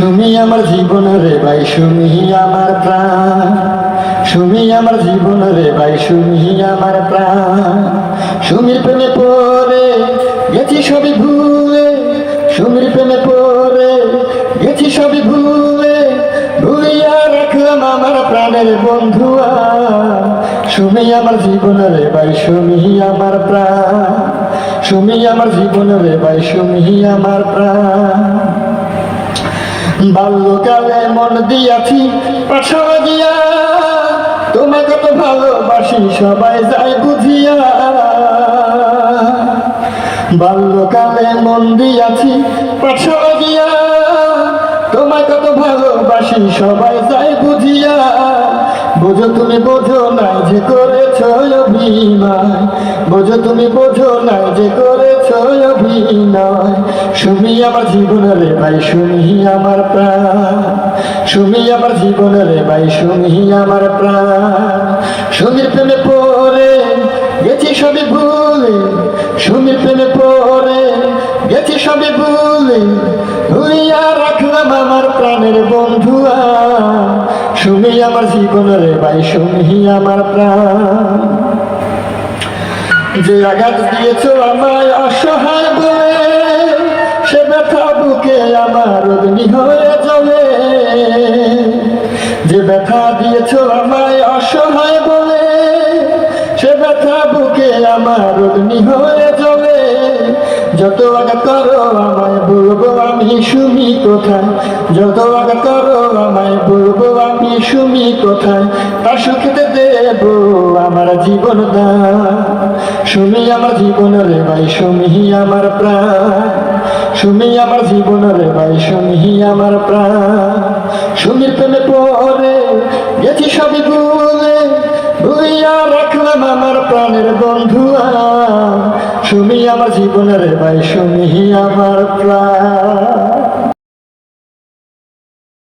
সুমি আমার জীবন রে ভাই, সুমি আমার প্রাণ। সুমি আমার জীবন রে ভাই, সুমি আমার প্রাণ। সুমির প্রেমে পড়ে গেছি সবই ভুলে, সুমির প্রেমে পড়ে গেছি সবই ভুলে। ভুলিয়া রাখলাম আমার প্রাণের বন্ধুয়া সুমি আমার জীবন রে ভাই, সুমি আমার প্রাণ। সুমি আমার জীবন রে ভাই, সুমি আমার প্রাণ। বাল্যকালে মন দিয়াছি পাঠশালা দিয়া। তোমাকে তো ভালোবাসি, সবাই যায় বুঝিয়া। বাল্যকালে মন দিয়াছি পাঠশালা দিয়া। তোমাকে তো ভালোবাসি, সবাই যায় বুঝিয়া। বোঝো তুমি বোঝো না যে করেছ অভিনয়। বোঝো তুমি বোঝো না যে করেছ অভিনয়। সুমি আমার জীবন রে ভাই সুমি আমার প্রাণ। সুমি আমার জীবন রে ভাই সুমি আমার প্রাণ। সুমির প্রেমে পড়ে, গেছি সবই ভুলে। সুমির প্রেমে পড়ে, গেছি সবই ভুলে। ভুলিয়া রাখলাম আমার প্রাণের বন্ধুয়া। সুমি আমার জীবন রে ভাই সুমি আমার প্রাণ। যে আঘাত দিয়েছ আমায় আমার অগ্নি হয়ে যাবে যে ব্যথা দিয়েছ আমায় অসহায় বলে, সে ব্যথা বুকে আমার অগ্নি হয়ে যাবে যত আগে করো আমায় বলব আমি শুনি কোথায়? যত আগে করো আমায় বলব আমি শুনি কোথায়? তা সুখতে দেব আমার জীবন দান শুনি আমার জীবন রে ভাই শুনি আমার প্রাণ। শুনি আমার জীবন রে ভাই শুনি আমার প্রাণ। সুমির প্রেমে পরে গেছি সবই ভুলে। ভুলিয়া রাখলাম আমার প্রাণের বন্ধুয়া শুনি আমার জীবনের ভাই শুনি আমার প্রাণ।